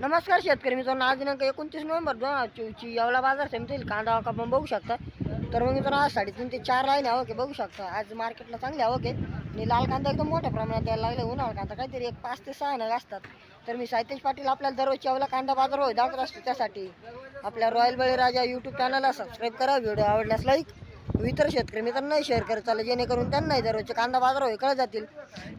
नमस्कार शेतकरी मित्रांनो आज दिनांक एकोणतीस नोव्हेंबर दोन हजार चोवीसची येवला बाजार समितीतील कांदा आवक पण बघू शकता. तर मग मित्रांनो आज साडेतीन ते चार राहिले ओके बघू शकता. आज मार्केटला चांगले ओके आणि लाल कांदा एकदम मोठ्या प्रमाणात द्यायला लागले. उन्हाळ कांदा काहीतरी एक पाच ते सहा नग असतात. तर मी साहितेश पाटील आपल्याला दररोज येवला कांदा बाजार होय दाखवत असतो त्यासाठी. आपल्या रॉयल बळीराजा यूट्यूब चॅनलला सबस्क्राईब करा. व्हिडिओ आवडल्यास लाईक इतर शेतकरी मित्रांनाही शेअर करत चाललं जेणेकरून त्यांनाही दररोजचे कांदा बाजार होय कळत जातील.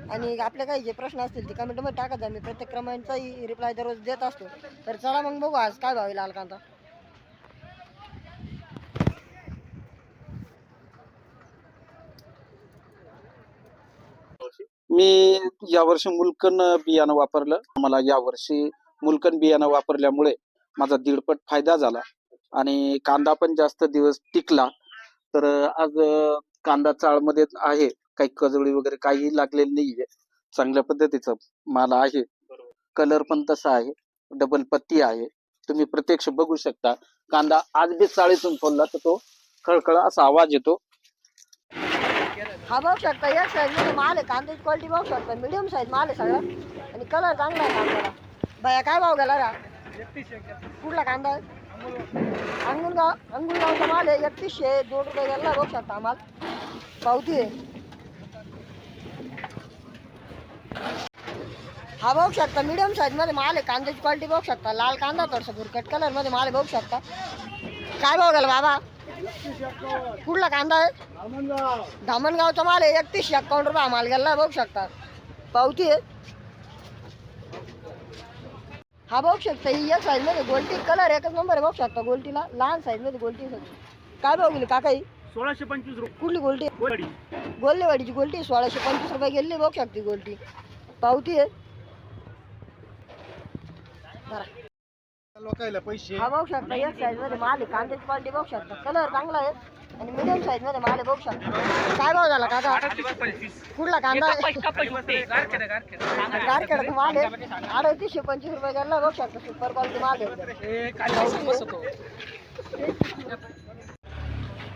आणि आपले काही जे प्रश्न असतील ते कमेंटमध्ये टाकत जा मी प्रत्येक क्रमांचाही रिप्लाय दररोज देत असतो. तर चला मग बघू आज काय भाव लाल कांदा. मी यावर्षी मुलकन बियाणं वापरलं. मला यावर्षी मुलकन बियाणं वापरल्यामुळे माझा दीडपट फायदा झाला. आणि कांदा पण जास्त दिवस टिकला. तर आज कांदा चाळमध्ये आहे. काही कजळी वगैरे काही लागलेली नाहीये. चांगल्या पद्धतीचा माल आहे. कलर पण तसा आहे. डबल पत्ती आहे. तुम्ही प्रत्यक्ष बघू शकता. कांदा आज बी चाळीतून फोडला तर तो खळखळ असा आवाज येतो. हा बघू शकता या साईजमध्ये माल आहे. कांद्याची क्वालिटी बघू शकता. मिडियम साईज माल आहे सगळा. आणि कलर चांगला आहे कांद्याला. बाया काय भाव गेला रा? कुठला कांदा आहे? अंगणगाव अंगुलगावचा माल आहे एकतीसशे दोन रुपये गेला बघू शकता माल पावती आहे हा बघू शकता मिडियम साईजमध्ये माल आहे कांद्याची क्वालिटी बघू शकता लाल कांदा थोडसा भुरकट कलरमध्ये माल आहे बघू शकता काय भाव गेला बाबा कुठला कांदा आहे धामणगावचा माल आहे एकतीसशे अकाउंट रुपये माल गेला बघू शकता पावती आहे हा बघू शकता ही एक साईजमध्ये गोल्टी कलर एकच नंबर आहे बघू शकता गोल्टीला. लहान साईजमध्ये गोल्टी आहे सगळी. काय भाव गेली काका ही सोळाशे पंचवीस रुपये. कुठली गोल्टी? वडी गोल्लेवाडीची गोल्टी सोळाशे पंचवीस रुपये गेली बघू शकते गोल्टी. पावती आहे. बरं लोकायला पैसे. हा बघू शकता एक साईजमध्ये माल आहे कांद्याची क्वालिटी बघू शकता. कलर चांगला आहे. आणि मिडियम साईजमध्ये माल बघू शकता. काय भाव झाला काका? कुठला कांदा? आहे गारखेडचा माल आहे. अडतीसशे पंचवीस रुपये गेला बघू शकता. सुपर क्वालिटी माल आहे.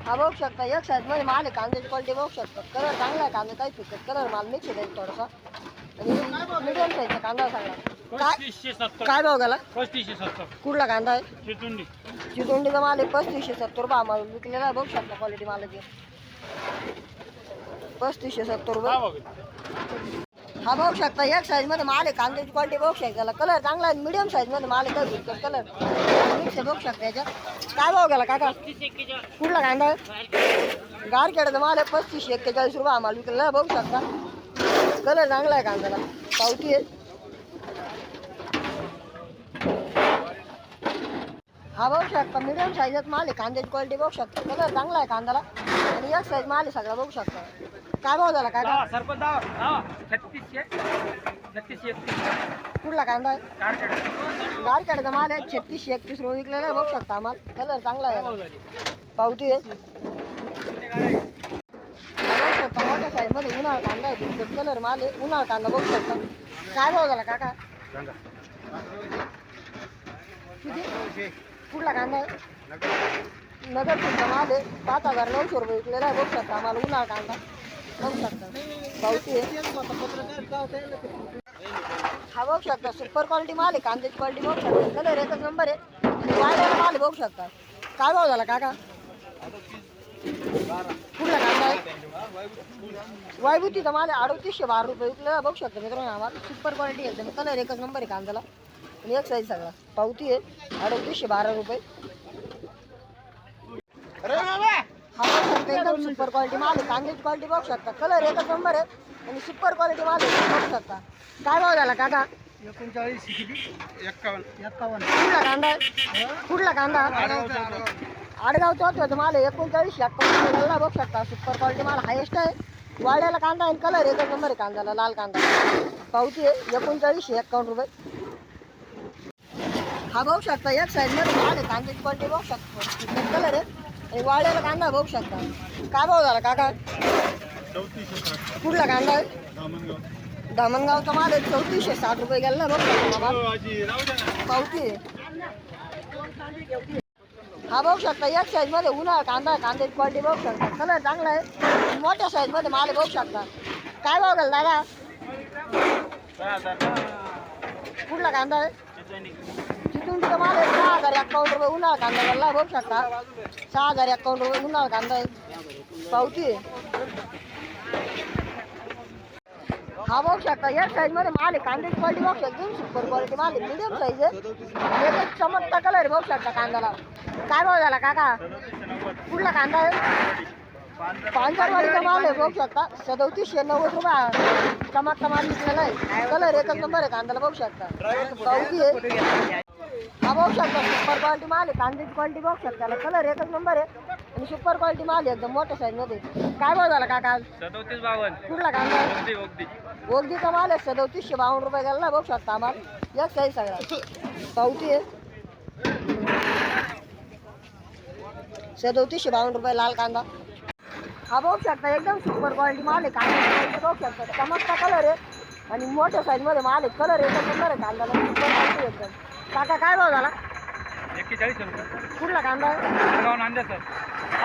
हा बघू शकता. एक साईजमध्ये माल आहे कांद्याची क्वालिटी बघू शकता. कलर चांगला आहे कांदा काही फिकट. कलर माल मिक्स आहे थोडासा. आणि मिडियम साईजचा कांदा सगळा काय? पस्तीसशे सत्तर. काय भाव गेला पस्तीसशे सत्तर. कुठला कांदा आहे? चिचुंडी चितोंडीचा माल आहे पस्तीसशे सत्तर रुपये आम्हाला विकलेला आहे बघू शकता क्वालिटी मालाची पस्तीसशे सत्तर रुपये. हा बघू शकता एक साईजमध्ये माल आहे. कांद्याची क्वालिटी बघू शकता त्याला. कलर चांगला आहे. मिडियम साईजमध्ये माल आहे. काय कलर मिक्स बघू शकता याच्यात काय भाव गेला काका? कुठला कांदा आहे? गारखेडचा माल आहे पस्तीसशे एक्केचाळीस रुपये. आम्हाला विकलेला आहे बघू शकता. कलर चांगला आहे कांद्याला. पावती आहे. हा बघू शकता. मिडियम साईजात माल आहे. कांद्याची क्वालिटी बघू शकता. कलर चांगला आहे कांद्याला. आणि एक साईज माल आहे सगळा बघू शकता. काय भाव झाला? काय दहा सरपंच दहा दहा छत्तीसशे. छत्तीसशे एकतीस. कुठला कांदा आहे? गारखेडचा माल आहे. छत्तीसशे एकतीस रुपये विकलेला आहे. बघू शकता आम्हाला कलर चांगला आहे. पावती आहे. बघू शकता मोठ्या साईजमध्ये उन्हाळा कांदा आहे. कलर माल आहे. उन्हाळा कांदा बघू शकता. काय भाव झाला काका? किती? कुठला कांदा आहे नगर तुमचा माल आहे पाच हजार नऊशे रुपये विकलेला आहे. बघू शकता आम्हाला उन्हाळा कांदा. बघू शकता. पावती आहे. हा बघू शकता. सुपर क्वालिटी माल आहे. कांद्याची क्वालिटी बघू शकता. कलर एकच नंबर आहे. आणि वाढलेला माल आहे बघू शकता. काय भाव झाला काका? कुठला कांदा आहे? वायभूतीचा माल आहे. अडतीसशे बारा रुपये विकलेला बघू शकता मित्रांनो आम्हाला. सुपर क्वालिटी एकदम कलर एकच नंबर आहे कांद्याला. आणि एक साईज सगळा. पावती आहे अडतीसशे बारा रुपये. हा एकदम सुपर क्वालिटी माल आहे. कांद्याची क्वालिटी बघू शकता. कलर एकच नंबर आहे. आणि सुपर क्वालिटी माल आहे बघू शकता. काय भाव झाला काका? एकोणचाळीस. एक्कावन्न. एक्कावन्न. कुठला कांदा आहे? कुठला कांदा? आडगावचा होता. माल आहे एकोणचाळीस एकावन्न रुपये बघू शकता. सुपर क्वालिटी माल हायेस्ट आहे. वाड्याला कांदा आहे कलर एकच नंबर आहे कांद्याला लाल कांदा. पावती आहे एकोणचाळीसशे एकावन्न रुपये. हा बघू शकता. एक साईडमध्ये माल आहे कांद्याची क्वालिटी बघू शकतो. कलर आहे. आणि कांदा बघू शकता. काय भाव झाला काका? कुठला कांदा आहे? धामणगावचा माल आहे. चौतीसशे साठ रुपये गेला बघू शकता. पावती आहे. हा बघू शकता. एक साईजमध्ये उन्हाळा कांदा कांद्याची क्वालिटी बघू शकता. कलर चांगला आहे. मोठ्या साईजमध्ये माल बघू शकता. काय भाव गेला दादा? कुठला कांदा आहे? तिथून माल सहा हजार अकाउंट रुपये उन्हाळा कांदा गेला बघू शकता. सहा हजार अकाउंट रुपये उन्हाळा कांदा आहे. पावती. हा बघू शकता या साईजमध्ये माल आहे कांद्याची क्वालिटी बघू शकता. एकदम सुपर क्वालिटी माल आहे मिडियम साईज आहे एकच चमकता कलर बघू शकता कांद्याला. काय भाव झाला काका? कुठला कांदा आहे? पांढरवाडीचा माल आहे बघू शकता. सदोतीसशे नव्वद रुपये चमकता माल विकलेला आहे. कलर एकच नंबर आहे कांद्याला बघू शकता. पावती आहे. हा बघू शकता सुपर क्वालिटी माल आहे. कांद्याची क्वालिटी बघू शकता कलर एकच नंबर आहे. आणि सुपर क्वालिटी माल आहे. एकदम मोठ्या साईजमध्ये. काय भाव झाला काका? सदोतीस बावन्न. कुठला कांदा? ओगदीचा माल आहे. सदोतीसशे बावन्न रुपये गेला बघू शकता आम्हाला. एक साईज सगळा. पावती आहे. सदोतीसशे बावन्न रुपये लाल कांदा. हा बघू शकता एकदम सुपर क्वालिटी माल आहे. कांदा बघू शकता चमकता कलर आहे. आणि मोठ्या साईजमध्ये माल आहे. कलर एकच नंबर आहे कांद्याला. सुपर क्वालिटी एकदम. काका काय भाव झाला? एक्केचाळीस रुपये. कुठला कांदा? आहे गाव नांद्या सर.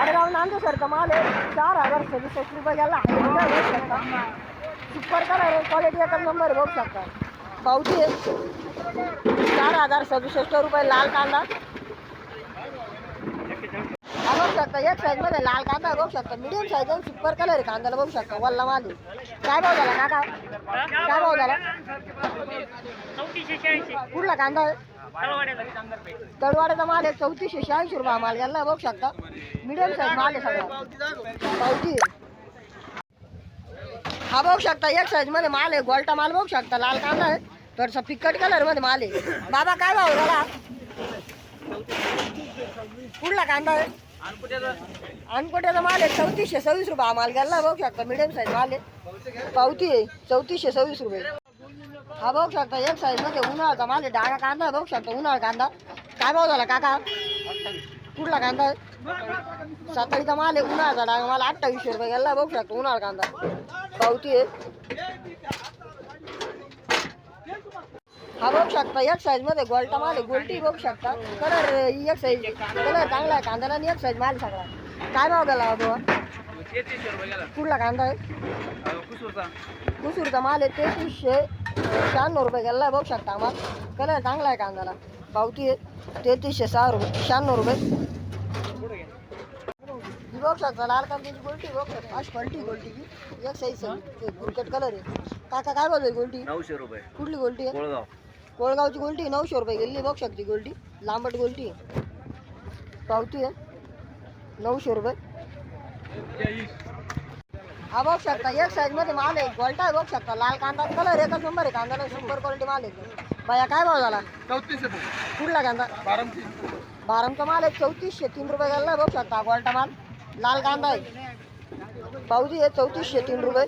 अडगाव नांदे सरचा माल आहे चार हजार सदुसष्ट रुपये गेला. सुपर कलर आहे क्वालिटी एकच नंबर बघू शकता. पावती आहे. चार हजार सदुसष्ट रुपये लाल कांदा. शकता एक साईजमध्ये लाल कांदा बघू शकता मिडियम साईज आहे सुपर कलर आहे कांद्याला बघू शकता वल्ला माल आहे काय भाव झाला काका? काय भाव झाला? कुठला कांदा तळवाड्याचा. माल आहे चौतीसशे शहाऐंशी रुपये माल गेला बघू शकता. मिडियम साईज माल आहे सगळा. पावती. हा बघू शकता एक साईजमध्ये माल आहे गोल्टा माल बघू शकता लाल कांदा आहे थोडासा फिकट कलरमध्ये माल आहे. बाबा काय भाव झाला? कुठला कांदा आहे? अनकोट्याचा? माल आहे चौतीसशे सव्वीस रुपये. आम्हाला माल गेला बघू शकता मिडियम साईज माल आहे. पावती आहे चौतीसशे सव्वीस रुपये. हा बघू शकता एक साईजमध्ये उन्हाळ्याचा माल आहे डागा कांदा आहे, बघू शकता उन्हाळा कांदा. काय भाव झाला काका? कुठला कांदा आहे? सातारीचा माल आहे उन्हाळाचा डागा माल अठ्ठावीसशे रुपये गेला बघू शकता उन्हाळा कांदा. पावती आहे. हा बघू शकता एक साईजमध्ये गोल्टा माल आहे गोल्टी बघू शकता. कलर एक साईज कलर चांगला आहे कांद्याला आणि एक साईज माल आहे सगळा काय भाव गेला बाबा कुठला कांदा आहे? कुसूरचा माल आहे तेहतीसशे शहाण्णव रुपये गेला बघू शकता आम्हाला कलर चांगला आहे कांद्याला. पावती आहे तेहतीसशे सहा रुपये शहाण्णव रुपये. ही बघू शकता लाल कांद्याची गोल्टी बघू शकता. अशी क्वालिटी गोल्टीची एक साईज कलर आहे. काका काय बोलतोय गोल्टी? नऊशे रुपये. कुठली गोल्टी आहे? कोळगाव. कोळगावची गोल्टी नऊशे रुपये गेली बघू शकते गोल्टी लांबट गोल्टी पावती आहे नऊशे रुपये. हा बघू शकता एक साईजमध्ये माल आहे गोल्टा आहे बघू शकता लाल कांदा कलर एकच नंबर आहे कांदा सुपर क्वालिटी माल आहे. बाया काय भाव झाला? चौतीसशे कुठला कांदा? बारामती. बारामचा माल आहे चौतीसशे तीन रुपये गेला बघू शकता गोल्टा माल लाल कांदा आहे. पावती आहे चौतीसशे तीन रुपये.